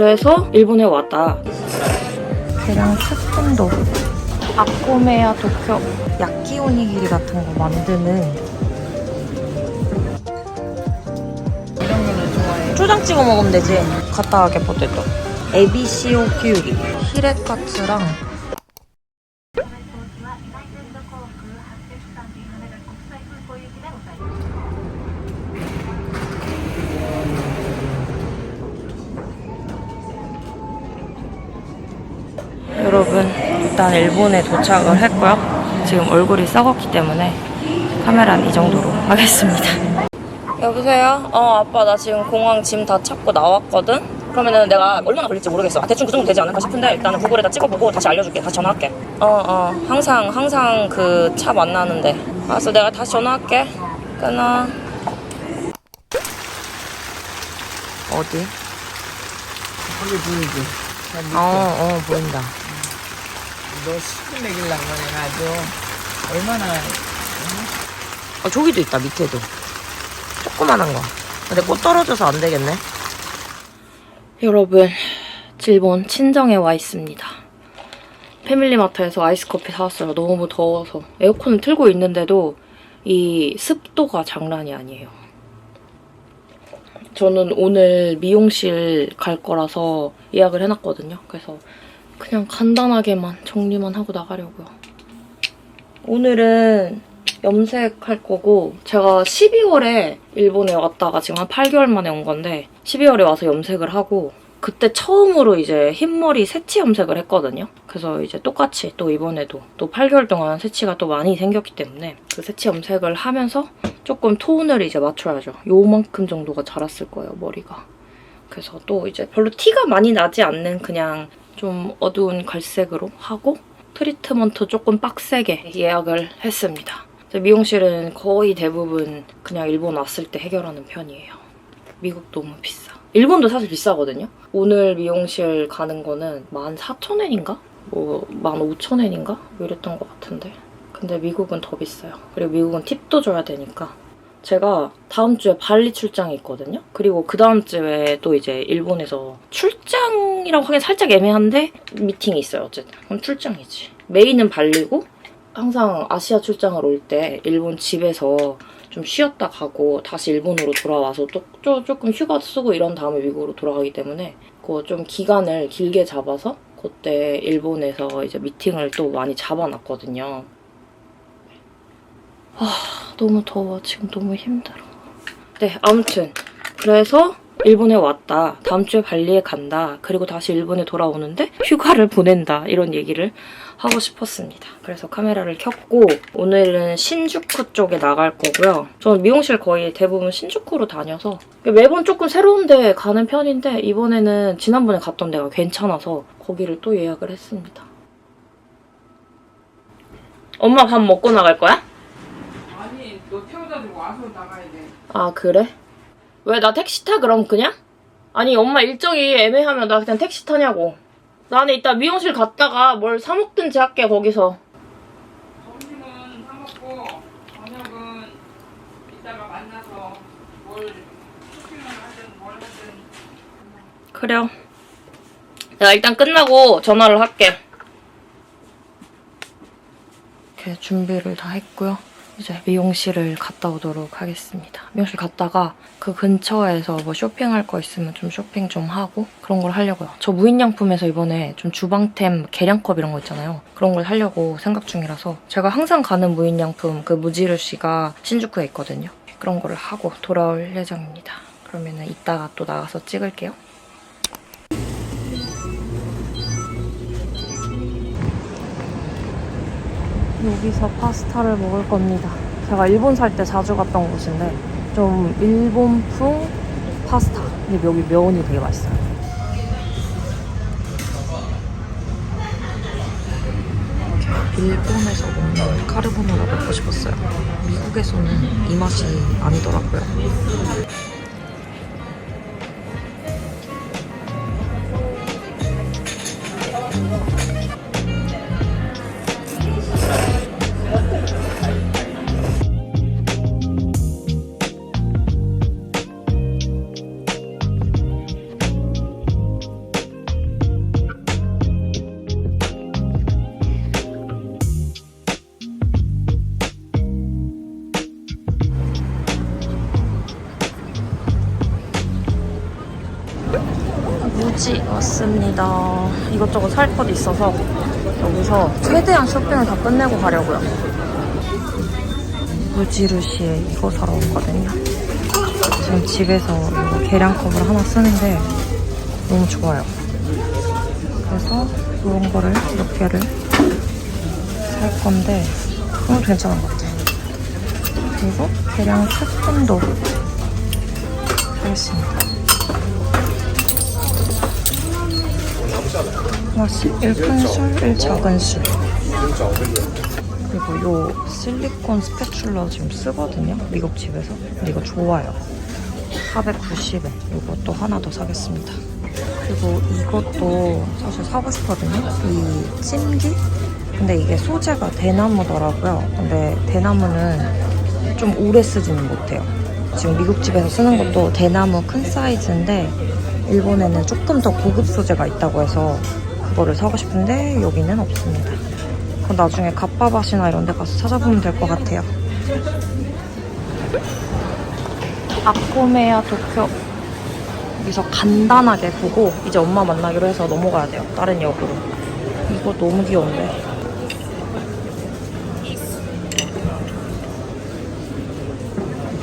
그래서 일본에 왔다. 계량 스푼도 아코메야 도쿄 야끼 오니기리 같은 거 만드는 이런 거는 좋아해. 초장 찍어 먹으면 되지. 가타하게 포테토. 에비시오 키우기. 히레카츠랑 여러분 일단 일본에 도착을 했고요. 지금 얼굴이 썩었기 때문에 카메라는 이 정도로 하겠습니다. 여보세요? 어 아빠 나 지금 공항 짐 다 찾고 나왔거든? 그러면은 내가 얼마나 걸릴지 모르겠어 아, 대충 그 정도 되지 않을까 싶은데 일단은 구글에다 찍어보고 다시 알려줄게 다시 전화할게 어어 항상 항상 그 차 만나는데 알았어 내가 다시 전화할게 끊어 어디? 보이지? 밑에. 어어 보인다 너 시킨 먹이려고 해가지고 얼마나 어, 저기도 있다 밑에도. 조그만한 거. 근데 꽃 떨어져서 안 되겠네. 여러분 일본 친정에 와 있습니다. 패밀리마트에서 아이스커피 사왔어요. 너무 더워서. 에어컨을 틀고 있는데도 이 습도가 장난이 아니에요. 저는 오늘 미용실 갈 거라서 예약을 해놨거든요. 그래서 그냥 간단하게만 정리만 하고 나가려고요 오늘은 염색할 거고 제가 12월에 일본에 왔다가 지금 한 8개월 만에 온 건데 12월에 와서 염색을 하고 그때 처음으로 이제 흰머리 새치 염색을 했거든요. 그래서 이제 똑같이 또 이번에도 또 8개월 동안 새치가 또 많이 생겼기 때문에 그 새치 염색을 하면서 조금 톤을 이제 맞춰야죠. 요만큼 정도가 자랐을 거예요, 머리가. 그래서 또 이제 별로 티가 많이 나지 않는 그냥 좀 어두운 갈색으로 하고 트리트먼트 조금 빡세게 예약을 했습니다. 미용실은 거의 대부분 그냥 일본 왔을 때 해결하는 편이에요. 미국 너무 비싸. 일본도 사실 비싸거든요. 오늘 미용실 가는 거는 14,000엔인가? 뭐 15,000엔인가? 뭐 이랬던 것 같은데. 근데 미국은 더 비싸요. 그리고 미국은 팁도 줘야 되니까. 제가 다음 주에 발리 출장이 있거든요. 그리고 그 다음 주에 또 이제 일본에서 출장이라고 하긴 살짝 애매한데 미팅이 있어요. 어쨌든 그럼 출장이지. 메인은 발리고 항상 아시아 출장을 올 때 일본 집에서 좀 쉬었다 가고 다시 일본으로 돌아와서 또, 또 조금 휴가 쓰고 이런 다음에 미국으로 돌아가기 때문에 그 좀 기간을 길게 잡아서 그때 일본에서 이제 미팅을 또 많이 잡아놨거든요. 아 너무 더워 지금 너무 힘들어. 네 아무튼 그래서 일본에 왔다. 다음 주에 발리에 간다. 그리고 다시 일본에 돌아오는데 휴가를 보낸다. 이런 얘기를 하고 싶었습니다. 그래서 카메라를 켰고 오늘은 신주쿠 쪽에 나갈 거고요. 저는 미용실 거의 대부분 신주쿠로 다녀서 매번 조금 새로운 데 가는 편인데 이번에는 지난번에 갔던 데가 괜찮아서 거기를 또 예약을 했습니다. 엄마 밥 먹고 나갈 거야? 와서 나가야 돼. 아 그래? 왜 나 택시 타 그럼 그냥? 아니 엄마 일정이 애매하면 나 그냥 택시 타냐고 나는 이따 미용실 갔다가 뭘 사 먹든지 할게 거기서 점심은 사 먹고 저녁은 이따가 만나서 뭘 쇼핑을 하든 뭘 하든 그래요 내가 일단 끝나고 전화를 할게 이렇게 준비를 다 했고요 이제 미용실을 갔다 오도록 하겠습니다. 미용실 갔다가 그 근처에서 뭐 쇼핑할 거 있으면 좀 쇼핑 좀 하고 그런 걸 하려고요. 저 무인양품에서 이번에 좀 주방템 계량컵 이런 거 있잖아요. 그런 걸 하려고 생각 중이라서 제가 항상 가는 무인양품 그 무지르 씨가 신주쿠에 있거든요. 그런 거를 하고 돌아올 예정입니다. 그러면은 이따가 또 나가서 찍을게요 여기서 파스타를 먹을 겁니다. 제가 일본 살 때 자주 갔던 곳인데 좀 일본풍 파스타. 근데 여기 면이 되게 맛있어요. 일본에서 먹는 카르보나라 먹고 싶었어요. 미국에서는 이 맛이 아니더라고요. 이것저것 살 것 있어서 여기서 최대한 쇼핑을 다 끝내고 가려고요. 무지루시에 이거 사러 왔거든요. 지금 집에서 이거 계량컵을 하나 쓰는데 너무 좋아요. 그래서 이런 거를 몇 개를 살 건데 너무 괜찮은 것 같아요. 그리고 계량 스푼도 사겠습니다. 하나씩 1큰 술, 1 작은 술. 그리고 요 실리콘 스패츌러 지금 쓰거든요. 미국 집에서. 근데 이거 좋아요. 490엔. 이것도 하나 더 사겠습니다. 그리고 이것도 사실 사고 싶거든요. 이 찜기? 근데 이게 소재가 대나무더라고요. 근데 대나무는 좀 오래 쓰지는 못해요. 지금 미국 집에서 쓰는 것도 대나무 큰 사이즈인데 일본에는 조금 더 고급 소재가 있다고 해서 그거를 사고 싶은데 여기는 없습니다. 그건 나중에 갓바밭이나 이런 데 가서 찾아보면 될 것 같아요. 아코메야 도쿄 여기서 간단하게 보고 이제 엄마 만나기로 해서 넘어가야 돼요. 다른 역으로. 이거 너무 귀여운데.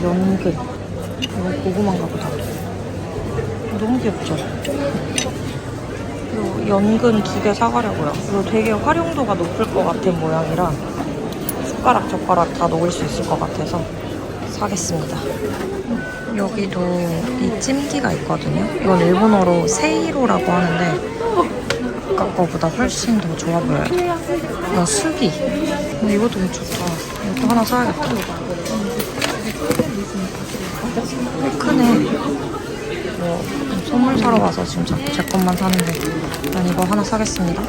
연근. 이거 고구마인가 보다. 너무 귀엽죠? 그리고 연근 두 개 사가려고요. 이거 되게 활용도가 높을 것 같은 모양이라 숟가락, 젓가락 다 넣을 수 있을 것 같아서 사겠습니다. 여기도 이 찜기가 있거든요. 이건 일본어로 세이로라고 하는데 아까 거보다 훨씬 더 좋아 보여요. 야, 수기. 근데 이것도 되게 좋다. 이것도 하나 사야겠다. 꽤 크네. 뭐 선물 사러 와서 지금 자꾸 제 것만 사는데 난 이거 하나 사겠습니다.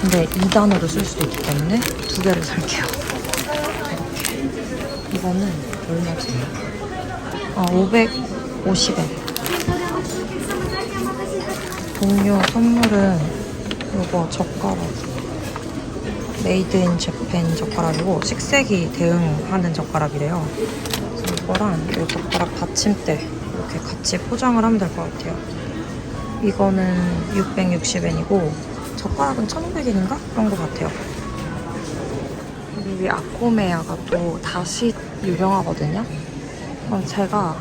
근데 2단으로 쓸 수도 있기 때문에 두 개를 살게요. 이렇게. 이거는 얼마지? 아, 550엔. 동료 선물은 이거 젓가락. 메이드 인 재팬 젓가락이고 식세기 대응하는 젓가락이래요. 그래서 이거랑 이 젓가락 받침대 이렇게 같이 포장을 하면 될 것 같아요. 이거는 660엔이고 젓가락은 1,500엔인가? 그런 것 같아요. 여기 아코메야가 또 다시 유명하거든요. 그럼 제가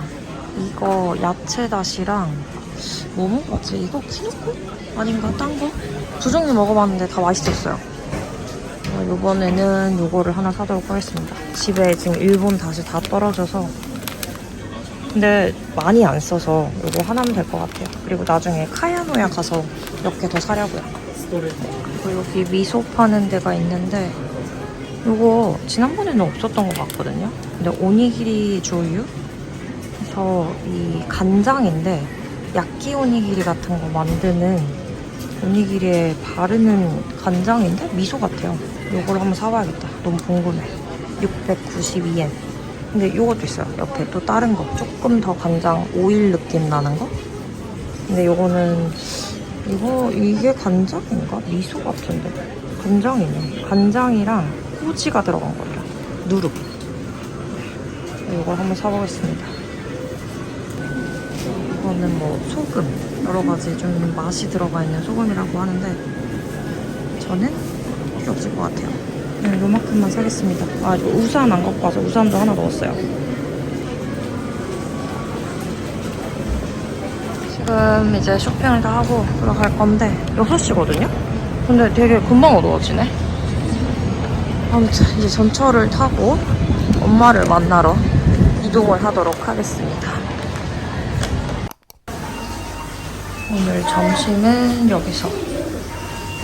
이거 야채 다시랑 뭐 먹었지? 이거 키노코? 아닌가? 딴 거? 두 종류 먹어봤는데 다 맛있었어요. 어, 이번에는 요거를 하나 사도록 하겠습니다. 집에 지금 일본 다시 다 떨어져서 근데 많이 안 써서 요거 하나면 될 것 같아요. 그리고 나중에 카야노야 가서 몇 개 더 사려고요. 그리고 여기 미소 파는 데가 있는데 요거 지난번에는 없었던 것 같거든요. 근데 오니기리 조유? 그래서 이 간장인데 야끼 오니기리 같은 거 만드는 오니기리에 바르는 간장인데 미소 같아요. 요걸 한번 사봐야겠다. 너무 궁금해. 692엔. 근데 요것도 있어요. 옆에 또 다른 거. 조금 더 간장 오일 느낌 나는 거? 근데 요거는 이거 이게 간장인가? 미소 같은데. 간장이네. 간장이랑 꼬지가 들어간 거예요. 누룩. 이걸 한번 사보겠습니다. 이거는 뭐 소금 여러 가지 좀 맛이 들어가 있는 소금이라고 하는데 저는 필요 없을 것 같아요. 그냥 요만큼만 사겠습니다. 아 이거 우산 안 갖고 와서 우산도 하나 넣었어요. 지금 이제 쇼핑을 다 하고 들어갈 건데 6시거든요? 근데 되게 금방 어두워지네. 아무튼 이제 전철을 타고 엄마를 만나러 이동을 하도록 하겠습니다. 오늘 점심은 여기서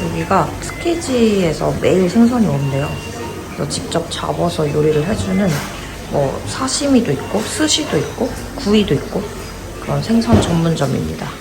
여기가 스키지에서 매일 생선이 온대요. 그래서 직접 잡아서 요리를 해주는 뭐 사시미도 있고 스시도 있고 구이도 있고 그런 생선 전문점입니다.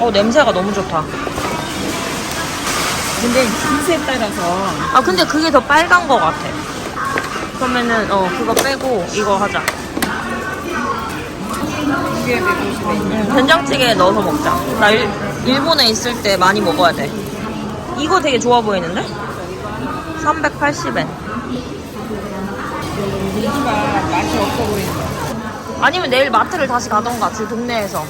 어 냄새가 너무 좋다. 근데 기세에 따라서 아 근데 그게 더 빨간 거 같아. 그러면은 어 그거 빼고 이거 하자. 이게 150에 있네. 응, 된장찌개에 넣어서 먹자. 나 일, 일본에 있을 때 많이 먹어야 돼. 이거 되게 좋아 보이는데? 380엔. 민주가 맛이 없어 보인다. 아니면 내일 마트를 다시 가던가, 제 동네에서.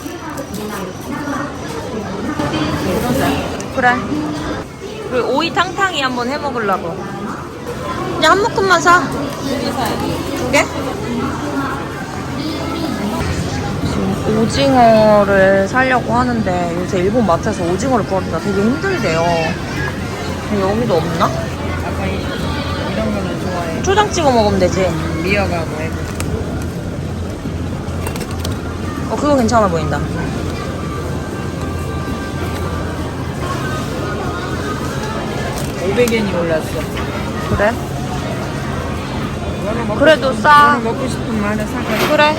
그래. 그리고 오이 탕탕이 한번 해 먹으려고. 그냥 한 묶음만 사. 두 개? 지금 오징어를 사려고 하는데 요새 일본 마트에서 오징어를 구하기가 되게 힘들대요. 여기도 없나? 아까 이, 이런 거는 좋아해. 초장 찍어 먹으면 되지. 미역하고 해. 어, 그거 괜찮아 보인다. 500엔이 올랐어. 그래? 그래도 싶- 싸. 너는 먹고 싶은 거 하나 사가. 그래.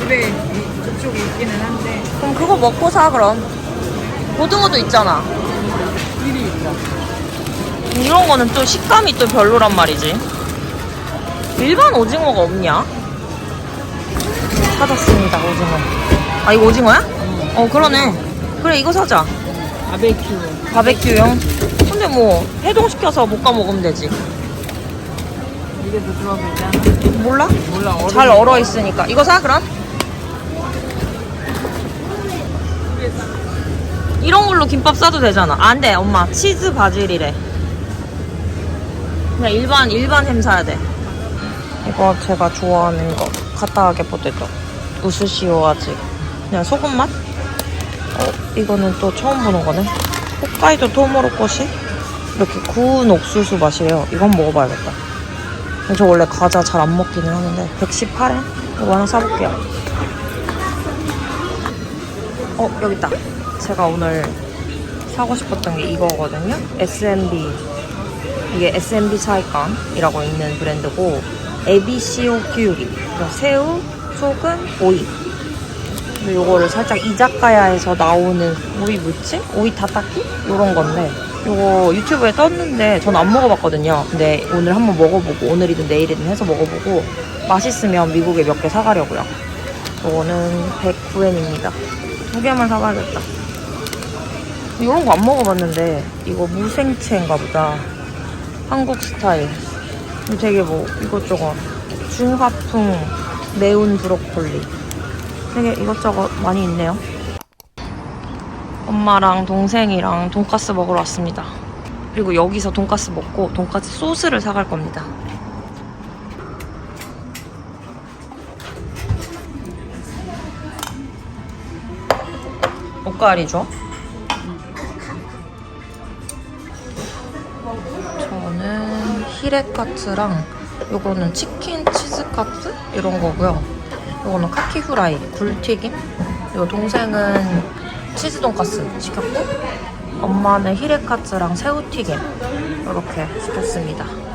집에 이, 저쪽에 있기는 한데 그럼 그거 먹고 사, 그럼. 고등어도 있잖아. 일이 있다. 이런 거는 또 식감이 또 별로란 말이지. 일반 오징어가 없냐? 찾았습니다, 오징어. 아, 이거 오징어야? 어, 그러네. 그래, 이거 사자. 바베큐. 바베큐용. 근데 뭐, 해동시켜서 볶아 먹으면 되지. 이게 더 좋아 보이지 않아? 몰라? 몰라. 잘 얼어 있으니까. 이거 사, 그럼? 이런 걸로 김밥 싸도 되잖아. 아, 안 돼, 엄마. 치즈 바질이래. 그냥 일반, 일반 햄 사야 돼. 이거 제가 좋아하는 거. 카타하게 포테토. 우스시오 아직. 그냥 소금 맛? 어, 이거는 또 처음 보는 거네. 홋카이도 토모로코시? 이렇게 구운 옥수수 맛이래요. 이건 먹어봐야겠다. 저 원래 과자 잘 안 먹기는 하는데 118엔? 이거 하나 사볼게요. 어 여기 있다. 제가 오늘 사고 싶었던 게 이거거든요. SMB 이게 SMB 차이칸이라고 있는 브랜드고 키우리 그러니까 새우, 소금, 오이 근데 요거를 살짝 이자카야에서 나오는 오이 무침? 오이 타타키? 요런 건데 요거 유튜브에 떴는데 전 안 먹어봤거든요. 근데 오늘 한번 먹어보고 오늘이든 내일이든 해서 먹어보고 맛있으면 미국에 몇 개 사가려고요. 요거는 109엔입니다. 두 개만 사가야겠다. 이런 거 안 먹어봤는데 이거 무생채인가 보다. 한국 스타일. 이거 되게 뭐 이것저것 중화풍 매운 브로콜리. 되게 이것저것 많이 있네요. 엄마랑 동생이랑 돈까스 먹으러 왔습니다. 그리고 여기서 돈까스 먹고 돈까스 소스를 사갈 겁니다. 줘? 저는 히레 카츠랑 요거는 치킨 치즈 카츠 이런 거고요. 요거는 카키 후라이 굴튀김. 그리고 동생은 치즈 돈까스 시켰고 엄마는 히레카츠랑 새우튀김 이렇게 시켰습니다.